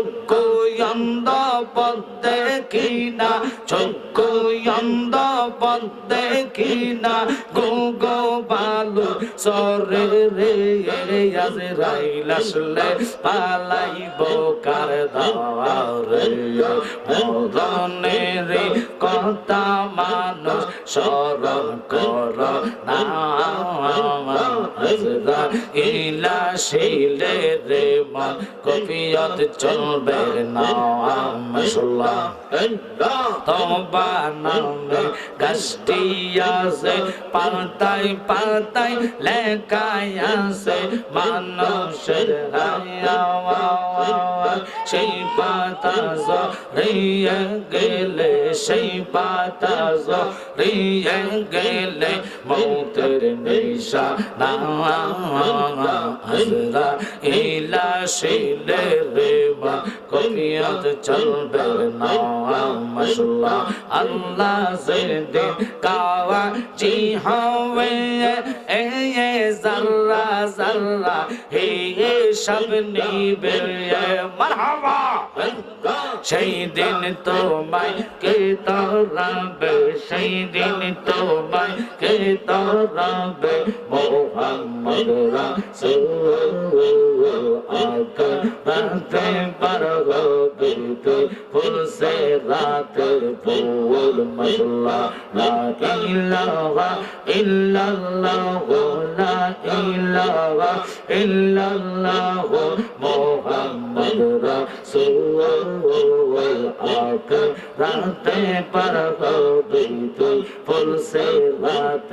চক্ষু অন্ধ পদ্মে কিনা চক্ষু অন্ধ পদ্মে কিনা গো গো বালু সরে রে আজ রাইলাসলে পালাইব কার দারে মরণের কথা মানুষ স্মরণ কর না রে মন কপিয়ত চলবে না মশলা তোমা নামে গাছটি আছে পাতাই লেখায় আছে মানুষের সেই পাতা জড়িয়ে গেলে সেই পাতা জড়িয়ে গেলে মৌতের নিশা নামরা ইলা শিলে রে বা কবিয়ত চলবে না মশলা আল্লাহ। জিন্দে কাওয়া জি হবে এ জাররা জাররা হে সব নিবে মারহাবা সেই দিন তোমায় কে তারাবে, সেই দিন তোমায় কে তরাবে মোহাম্মদ রাসূল আকা রাতে পার হবে তুই ফুল সে রাতের ফুল মশলা লা ইলাহা ইল্লাল্লাহ, লা ইলাহা ইল্লাল্লাহ মোহাম্মদ রাসূল আকা রাতে পার হবে তুই ফুল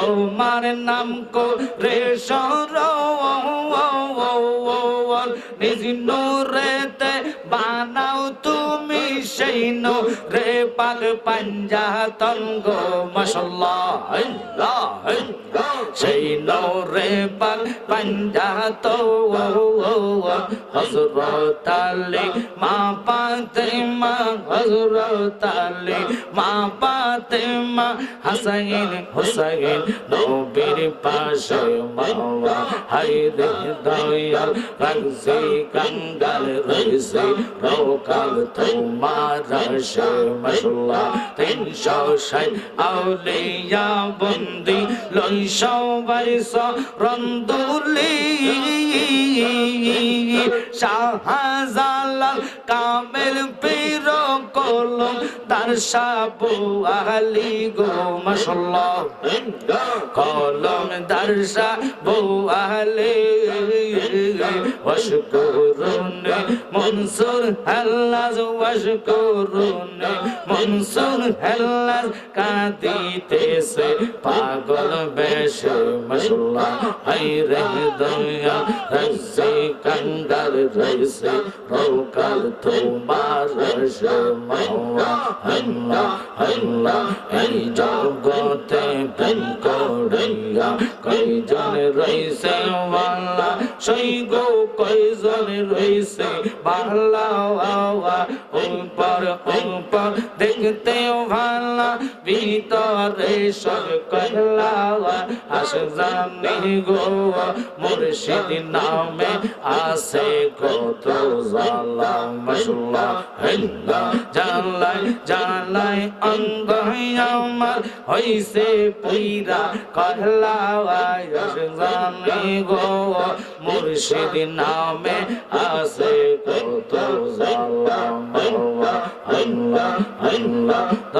তোমার নাম কো রে সর নিজ রেতে বানাও তুমি সেই রে পাক পাঞ্জা তঙ্গ মশলা সেই রে পাক পাঞ্জা তো হজরত আলী, মা পাতে মা হজরত আলী, মা পাতে মা হাসাইন, হুসাইন। নবীর পাশে মাওয়া হাই রে দয়াল, রাখছি কাঙ্গাল রয়েছে রোকাল, তোমার সে মশলা তিনশো বন্দি রন্দুলি শাহজালাল কামেল পীর কলম, তার সাবু আলি গো মশলা কলম দর্শা বউ আহলে। ওয়াশকুরুন মনসুর হাল্লাজ, ওয়াশকুরুন মনসুর হাল্লাজ। কাঁদিতেছে পাগল বেশে মশলা হাই রে দয়া রসে কঙ্গাল রসে রোকাল তোমার রসে হল্লা হল্লা, এই জগতে প্রেম করিয়া কয়জন রইছে বাংলা সেই গো কয়জন রইছে বাংলা উপর উপর দেখতে ভালা ভিতরে কহলা আস জানি গো মুর্শিদ নামে আসে কত জালা মশলা হেল্লা, জালাই জালাই অঙ্গ আমার হইছে পুইরা কহলা আস জানি গো মুর্শিদ নামে আসে কত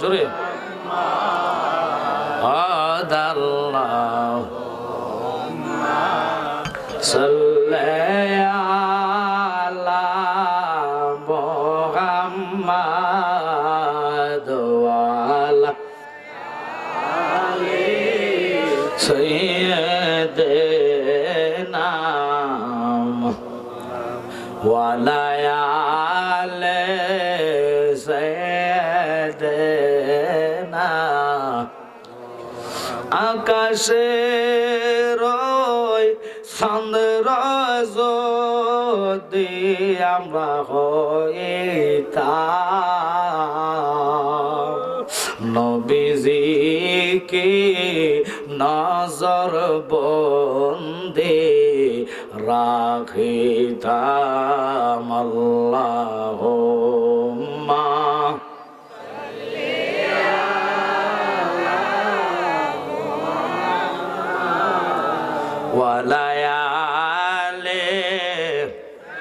জোরে سيدنا ولا يعلم আকাশের ওই চন্দ্র যদি আমরা হইতাম। নবীজিকে নজর বন্দে রাখিতাম আল্লাহ।